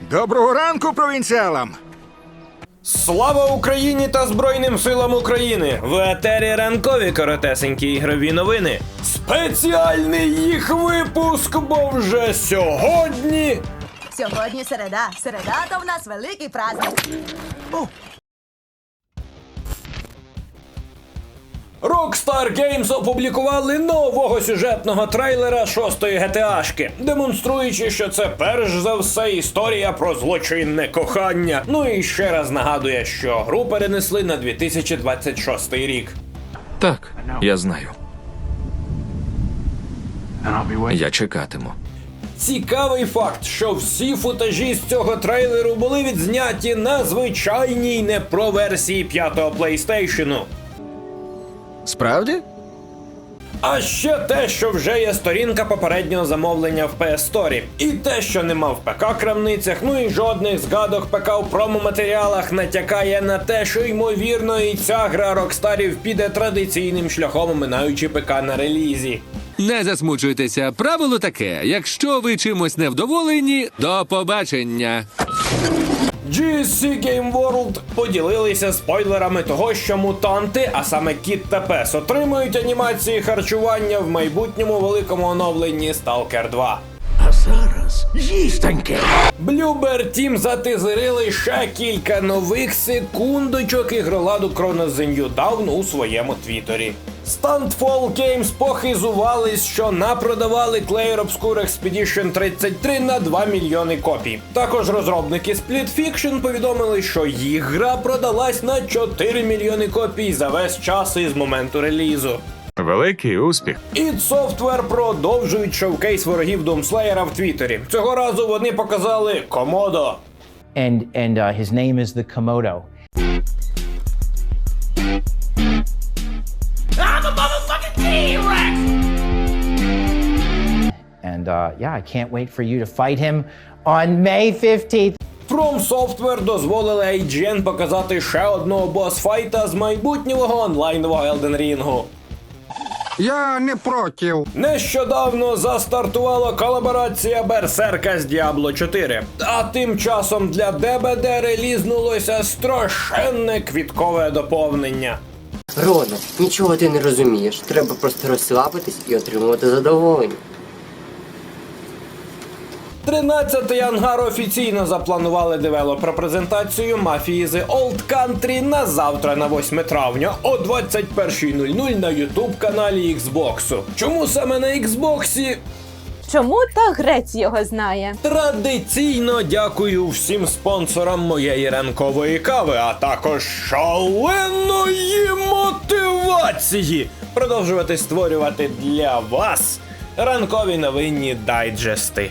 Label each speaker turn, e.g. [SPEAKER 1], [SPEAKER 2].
[SPEAKER 1] Доброго ранку, провінціалам!
[SPEAKER 2] Слава Україні та Збройним силам України! В етері ранкові коротесенькі ігрові новини. Спеціальний їх випуск, бо вже сьогодні.
[SPEAKER 3] Сьогодні середа. Середа то в нас великий праздник.
[SPEAKER 2] Rockstar Games опублікували нового сюжетного трейлера шостої GTA-шки, демонструючи, що це перш за все історія про злочинне кохання. Ну і ще раз нагадує, що гру перенесли на 2026 рік.
[SPEAKER 4] Так, я знаю. Я чекатиму.
[SPEAKER 2] Цікавий факт, що всі футажі з цього трейлеру були відзняті на звичайній не про версії п'ятого PlayStation.
[SPEAKER 4] Справді?
[SPEAKER 2] А ще те, що вже є сторінка попереднього замовлення в PS Store. І те, що нема в ПК крамницях, ну і жодних згадок ПК в промоматеріалах натякає на те, що ймовірно і ця гра Рокстарів піде традиційним шляхом, оминаючи ПК на релізі.
[SPEAKER 5] Не засмучуйтеся. Правило таке: якщо ви чимось невдоволені, до побачення.
[SPEAKER 2] GSC Game World поділилися спойлерами того, що мутанти, а саме Кіт та Пес, отримують анімації харчування в майбутньому великому оновленні Stalker 2.
[SPEAKER 6] Зараз їстоньке.
[SPEAKER 2] Bloober Team затизерили ще кілька нових секундочок ігроладу New Dawn у своєму твіттері. Stuntfall Games похизувались, що напродавали Clair Obscure Expedition 33 на 2 мільйони копій. Також розробники Split Fiction повідомили, що їх гра продалась на 4 мільйони копій за весь час із моменту релізу.
[SPEAKER 7] Великий успіх.
[SPEAKER 2] id Software продовжують шоукейс ворогів Doomslayer в Твіттері. Цього разу вони показали Комодо.
[SPEAKER 8] and and uh, his name is the Komodo.
[SPEAKER 6] I'm a motherfucking T-Rex!
[SPEAKER 8] And uh, yeah, I can't wait for you to fight him on May 15th.
[SPEAKER 2] From Software дозволили IGN показати ще одного босфайта з майбутнього онлайнового Elden Ring.
[SPEAKER 1] Я не проти.
[SPEAKER 2] Нещодавно застартувала колаборація Берсерка з Діабло 4. А тим часом для ДБД релізнулося страшенне квіткове доповнення.
[SPEAKER 9] Роно, нічого ти не розумієш. Треба просто розслабитись і отримувати задоволення.
[SPEAKER 2] 13-й ангар офіційно запланували девелопер-презентацію мафії The Old Country на завтра, на 8 травня о 21.00 на YouTube каналі Xbox. Чому саме на Xbox?
[SPEAKER 10] Чому та грець його знає?
[SPEAKER 2] Традиційно дякую всім спонсорам моєї ранкової кави, а також шаленої мотивації продовжувати створювати для вас ранкові новинні дайджести.